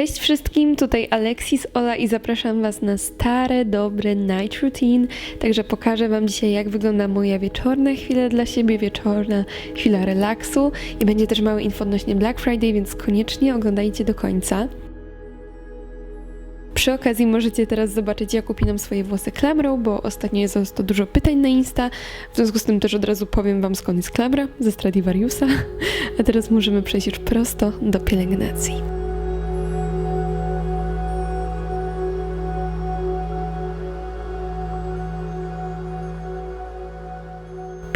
Cześć wszystkim, tutaj Alexis Ola i zapraszam Was na stare, dobre night routine. Także pokażę Wam dzisiaj, jak wygląda moja wieczorna chwila dla siebie, wieczorna chwila relaksu i będzie też mały info odnośnie Black Friday, więc koniecznie oglądajcie do końca. Przy okazji możecie teraz zobaczyć, jak upinam swoje włosy klamrą, bo ostatnio jest to dużo pytań na Insta. W związku z tym też od razu powiem Wam, skąd jest klamra, ze Stradivariusa. A teraz możemy przejść już prosto do pielęgnacji.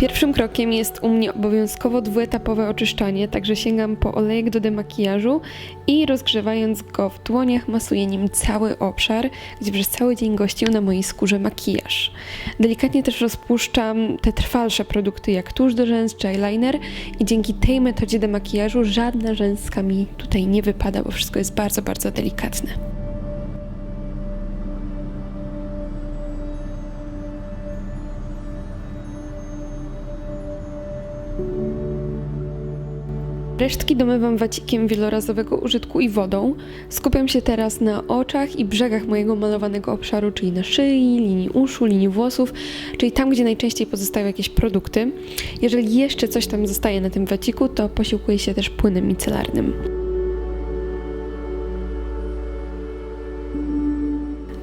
Pierwszym krokiem jest u mnie obowiązkowo dwuetapowe oczyszczanie, także sięgam po olejek do demakijażu i rozgrzewając go w dłoniach masuję nim cały obszar, gdzie przez cały dzień gościł na mojej skórze makijaż. Delikatnie też rozpuszczam te trwalsze produkty jak tusz do rzęs czy eyeliner i dzięki tej metodzie demakijażu żadna rzęska mi tutaj nie wypada, bo wszystko jest bardzo, bardzo delikatne. Resztki domywam wacikiem wielorazowego użytku i wodą. Skupiam się teraz na oczach i brzegach mojego malowanego obszaru, czyli na szyi, linii uszu, linii włosów, czyli tam, gdzie najczęściej pozostają jakieś produkty. Jeżeli jeszcze coś tam zostaje na tym waciku, to posiłkuję się też płynem micelarnym.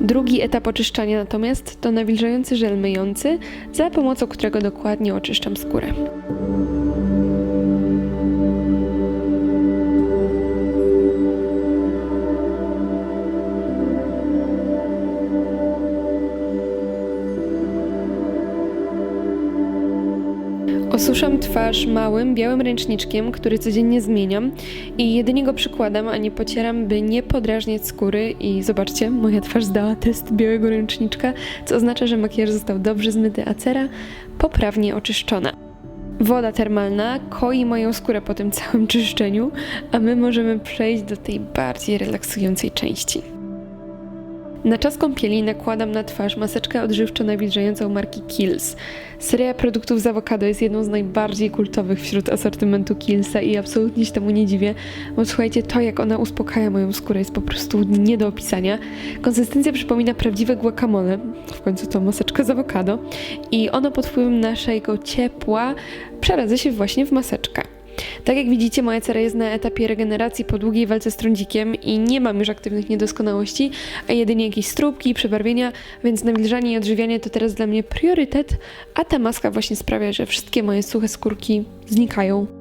Drugi etap oczyszczania natomiast to nawilżający żel myjący, za pomocą którego dokładnie oczyszczam skórę. Osuszam twarz małym, białym ręczniczkiem, który codziennie zmieniam i jedynie go przykładam, a nie pocieram, by nie podrażniać skóry i zobaczcie, moja twarz zdała test białego ręczniczka, co oznacza, że makijaż został dobrze zmyty, a cera poprawnie oczyszczona. Woda termalna koi moją skórę po tym całym czyszczeniu, a my możemy przejść do tej bardziej relaksującej części. Na czas kąpieli nakładam na twarz maseczkę odżywczo nawilżającą marki Kills. Seria produktów z awokado jest jedną z najbardziej kultowych wśród asortymentu Killsa i absolutnie się temu nie dziwię, bo słuchajcie, to jak ona uspokaja moją skórę jest po prostu nie do opisania. Konsystencja przypomina prawdziwe guacamole, w końcu to maseczka z awokado i ono pod wpływem naszego ciepła przeradza się właśnie w maseczkę. Tak jak widzicie, moja cera jest na etapie regeneracji po długiej walce z trądzikiem i nie mam już aktywnych niedoskonałości, a jedynie jakieś stróbki, przebarwienia, więc nawilżanie i odżywianie to teraz dla mnie priorytet, a ta maska właśnie sprawia, że wszystkie moje suche skórki znikają.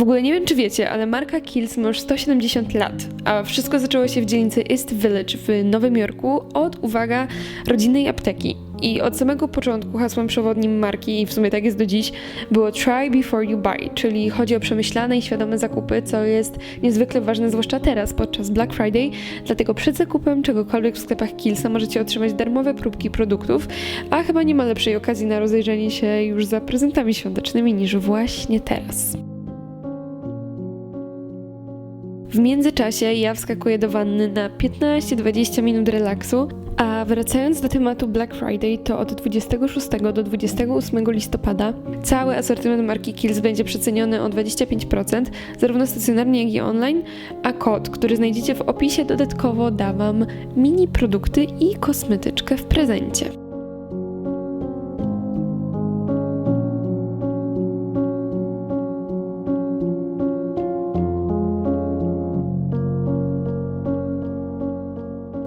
W ogóle nie wiem, czy wiecie, ale marka Kills ma już 170 lat, a wszystko zaczęło się w dzielnicy East Village w Nowym Jorku od, uwaga, rodzinnej apteki. I od samego początku hasłem przewodnim marki, i w sumie tak jest do dziś, było try before you buy, czyli chodzi o przemyślane i świadome zakupy, co jest niezwykle ważne, zwłaszcza teraz, podczas Black Friday. Dlatego przed zakupem czegokolwiek w sklepach Killsa możecie otrzymać darmowe próbki produktów, a chyba nie ma lepszej okazji na rozejrzenie się już za prezentami świątecznymi niż właśnie teraz. W międzyczasie ja wskakuję do wanny na 15-20 minut relaksu, a wracając do tematu Black Friday, to od 26 do 28 listopada cały asortyment marki Kills będzie przeceniony o 25%, zarówno stacjonarnie, jak i online, a kod, który znajdziecie w opisie, dodatkowo da Wam mini produkty i kosmetyczkę w prezencie.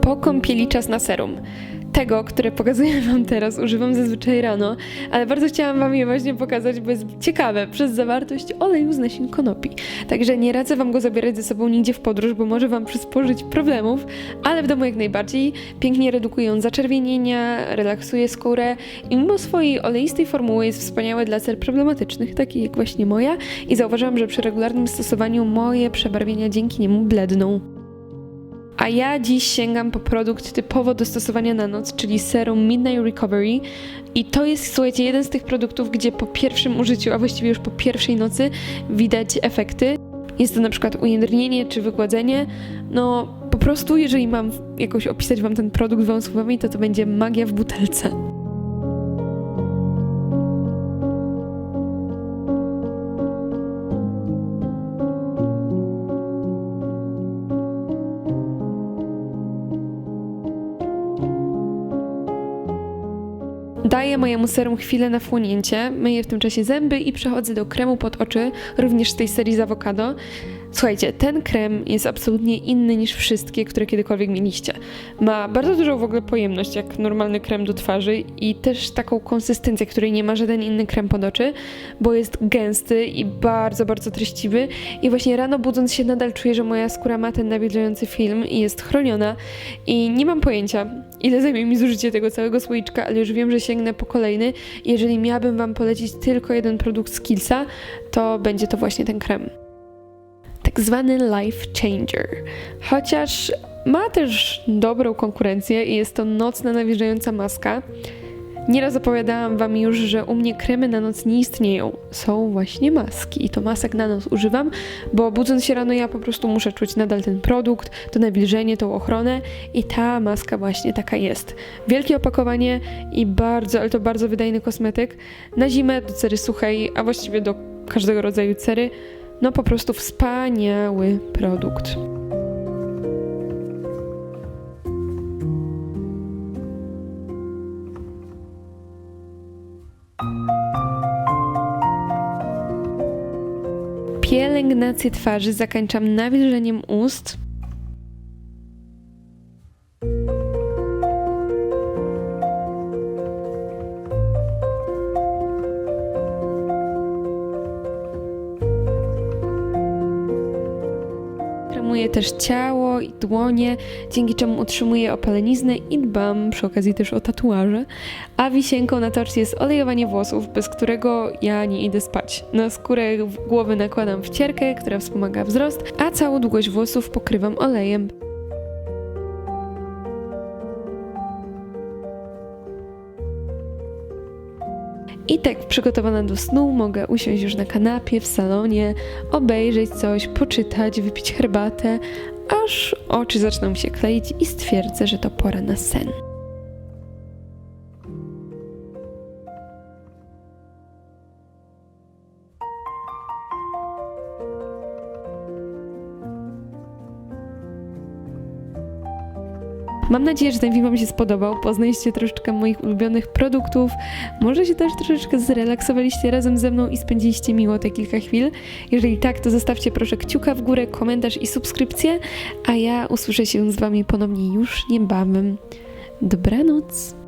Po kąpieli czas na serum. Tego, które pokazuję Wam teraz, używam zazwyczaj rano, ale bardzo chciałam Wam je właśnie pokazać, bo jest ciekawe przez zawartość oleju z nasion konopi. Także nie radzę Wam go zabierać ze sobą nigdzie w podróż, bo może Wam przysporzyć problemów, ale w domu jak najbardziej. Pięknie redukują zaczerwienienia, relaksuje skórę i mimo swojej oleistej formuły jest wspaniałe dla cer problematycznych, takich jak właśnie moja i zauważyłam, że przy regularnym stosowaniu moje przebarwienia dzięki niemu bledną. A ja dziś sięgam po produkt typowo do stosowania na noc, czyli serum Midnight Recovery. I to jest, słuchajcie, jeden z tych produktów, gdzie po pierwszym użyciu, a właściwie już po pierwszej nocy widać efekty. Jest to na przykład ujędrnienie czy wygładzenie. No, po prostu, jeżeli mam jakoś opisać Wam ten produkt dwoma słowami, to to będzie magia w butelce. Daję mojemu serum chwilę na wchłonięcie, myję w tym czasie zęby i przechodzę do kremu pod oczy, również z tej serii z awokado. Słuchajcie, ten krem jest absolutnie inny niż wszystkie, które kiedykolwiek mieliście. Ma bardzo dużą w ogóle pojemność, jak normalny krem do twarzy i też taką konsystencję, której nie ma żaden inny krem pod oczy, bo jest gęsty i bardzo, bardzo treściwy i właśnie rano budząc się nadal czuję, że moja skóra ma ten nawilżający film i jest chroniona i nie mam pojęcia, ile zajmie mi zużycie tego całego słoiczka, ale już wiem, że sięgnę po kolejny. Jeżeli miałabym Wam polecić tylko jeden produkt z Killsa, to będzie to właśnie ten krem tak zwany life changer. Chociaż ma też dobrą konkurencję i jest to nocna nawilżająca maska. Nieraz opowiadałam Wam już, że u mnie kremy na noc nie istnieją. Są właśnie maski i to masek na noc używam, bo budząc się rano ja po prostu muszę czuć nadal ten produkt, to nawilżenie, tą ochronę i ta maska właśnie taka jest. Wielkie opakowanie i bardzo, ale to bardzo wydajny kosmetyk. Na zimę do cery suchej, a właściwie do każdego rodzaju cery. No po prostu wspaniały produkt. Pielęgnację twarzy zakończam nawilżeniem ust. Kremuję też ciało i dłonie, dzięki czemu utrzymuję opaleniznę i dbam przy okazji też o tatuaże. A wisienką na torcie jest olejowanie włosów, bez którego ja nie idę spać. Na skórę głowy nakładam wcierkę, która wspomaga wzrost, a całą długość włosów pokrywam olejem. I tak przygotowana do snu mogę usiąść już na kanapie, w salonie, obejrzeć coś, poczytać, wypić herbatę, aż oczy zaczną mi się kleić i stwierdzę, że to pora na sen. Mam nadzieję, że ten film Wam się spodobał. Poznaliście troszeczkę moich ulubionych produktów. Może się też troszeczkę zrelaksowaliście razem ze mną i spędziliście miło te kilka chwil. Jeżeli tak, to zostawcie proszę kciuka w górę, komentarz i subskrypcję, a ja usłyszę się z Wami ponownie już niebawem. Dobranoc!